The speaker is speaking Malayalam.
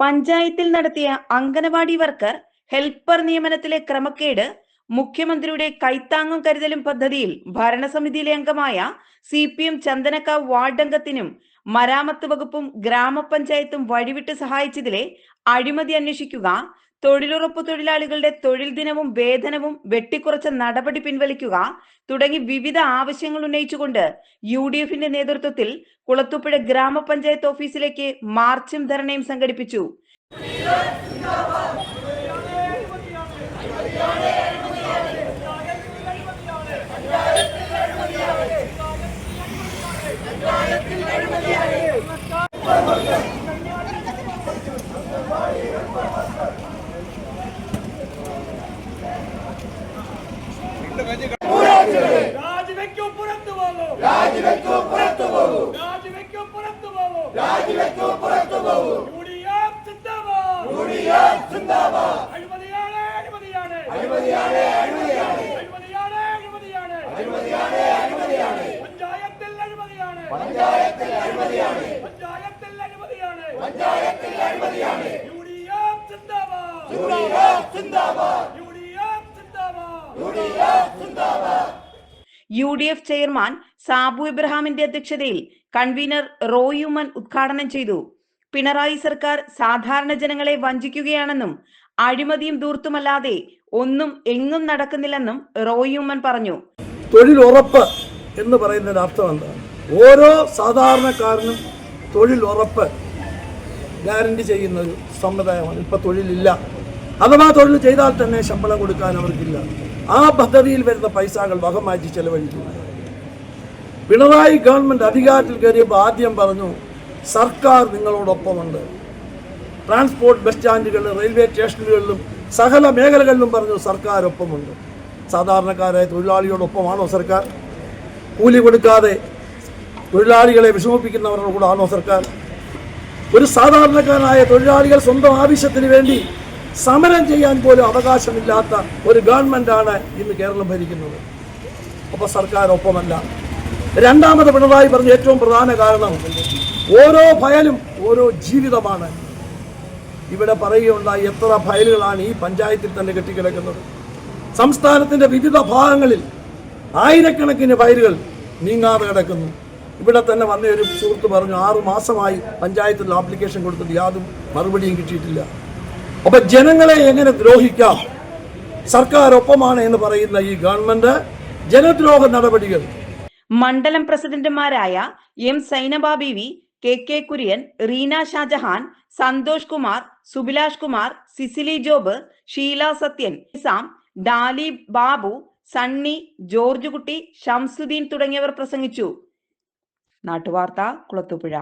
പഞ്ചായത്തിൽ നടത്തിയ അംഗനവാടി വർക്കർ ഹെൽപ്പർ നിയമനത്തിലെ ക്രമക്കേട് മുഖ്യമന്ത്രിയുടെ കൈത്താങ്ങും കരുതലും പദ്ധതിയിൽ ഭരണസമിതിയിലെ അംഗമായ സി പി എം ചന്ദനക്കാവ് വാർഡംഗത്തിനും മരാമത്ത് വകുപ്പും ഗ്രാമപഞ്ചായത്തും വഴിവിട്ട് സഹായിച്ചതിലെ അഴിമതി അന്വേഷിക്കുക തൊഴിലുറപ്പ് തൊഴിലാളികളുടെ തൊഴിൽ ദിനവും വേതനവും വെട്ടിക്കുറച്ച നടപടി പിൻവലിക്കുക തുടങ്ങി വിവിധ ആവശ്യങ്ങൾ ഉന്നയിച്ചുകൊണ്ട് യു ഡി എഫിന്റെ നേതൃത്വത്തിൽ കുളത്തുപുഴ ഗ്രാമപഞ്ചായത്ത് ഓഫീസിലേക്ക് മാർച്ചും ധരണയും സംഘടിപ്പിച്ചു. രാജിവെക്കൂ പുറത്തു പോകൂ. രാജിവെക്കൂ പുറത്തു പോകൂ. രാജിവെക്കൂ U D F chairman Sabu ഇബ്രഹാമിന്റെ അധ്യക്ഷതയിൽ കൺവീനർ റോയുമൻ ഉദ്ഘാടനം ചെയ്തു. പിണറായി സർക്കാർ സാധാരണ ജനങ്ങളെ വഞ്ചിക്കുകയാണെന്നും അഴിമതിയും ദൂർത്തുമല്ലാതെ ഒന്നും എങ്ങും നടക്കുന്നില്ലെന്നും റോയുമൻ പറഞ്ഞു. തൊഴിലുറപ്പ് എന്ന് പറയുന്നതിന് അർത്ഥം എന്താണ്? ഓരോ സാധാരണക്കാരനും തൊഴിലുറപ്പ് ഗ്യാരണ്ടി ചെയ്യുന്ന ഒരു സമ്പ്രദായമാണ്. ഇപ്പം തൊഴിലില്ല. അഥവാ തൊഴിൽ ചെയ്താൽ തന്നെ ശമ്പളം കൊടുക്കാൻ അവർക്കില്ല. ആ പദ്ധതിയിൽ വരുന്ന പൈസകൾ വകമാറ്റി ചെലവഴിക്കും പിണറായി ഗവൺമെന്റ് അധികാരത്തിൽ കയറിയപ്പോൾ ആദ്യം പറഞ്ഞു സർക്കാർ നിങ്ങളോടൊപ്പമുണ്ട്. ട്രാൻസ്പോർട്ട് ബസ് സ്റ്റാൻഡുകളിലും റെയിൽവേ സ്റ്റേഷനുകളിലും സകല മേഖലകളിലും പറഞ്ഞു സർക്കാർ ഒപ്പമുണ്ട് സാധാരണക്കാരായ തൊഴിലാളിയോടൊപ്പമാണോ സർക്കാർ? കൂലി കൊടുക്കാതെ തൊഴിലാളികളെ വിഷമിപ്പിക്കുന്നവരുടെ കൂടെ ആണോ സർക്കാർ? ഒരു സാധാരണക്കാരനായ തൊഴിലാളികൾ സ്വന്തം ആവശ്യത്തിന് വേണ്ടി സമരം ചെയ്യാൻ പോലും അവകാശമില്ലാത്ത ഒരു ഗവൺമെന്റാണ് ഇന്ന് കേരളം ഭരിക്കുന്നത്. അപ്പോൾ സർക്കാർ ഒപ്പമല്ല രണ്ടാമത് പിണറായി പറഞ്ഞ ഏറ്റവും പ്രധാന കാരണം ഓരോ ഫയലും ഓരോ ജീവിതമാണ്. ഇവിടെ പറയുകയുണ്ടായി എത്ര ഫയലുകളാണ് ഈ പഞ്ചായത്തിൽ തന്നെ കെട്ടിക്കിടക്കുന്നത്. സംസ്ഥാനത്തിന്റെ വിവിധ ഭാഗങ്ങളിൽ ആയിരക്കണക്കിന് ഫയലുകൾ നീങ്ങാതെ കിടക്കുന്നു. ഇവിടെ തന്നെ വന്ന ഒരു സുഹൃത്ത് പറഞ്ഞു ആറു മാസമായി പഞ്ചായത്തിൽ ആപ്ലിക്കേഷൻ കൊടുത്തിട്ട് യാതൊരു മറുപടിയും കിട്ടിയിട്ടില്ല. അപ്പൊ ജനങ്ങളെ എങ്ങനെ ദ്രോഹിക്കാം? സർക്കാർ ഒപ്പമാണ് എന്ന് പറയുന്ന ഈ ഗവൺമെന്റ് ജനദ്രോഹ നടപടികൾ. മണ്ഡലം പ്രസിഡന്റുമാരായ M Sainaba V K K Kurian Reena Shajahan Santhosh Kumar Subilash Kumar Cicily Job Sheela Sathyan Isam Dali Babu Sunny George Kutty Shamsuddin തുടങ്ങിയവർ പ്രസംഗിച്ചു. നാട്ടുവാർത്ത കുളത്തുപുഴ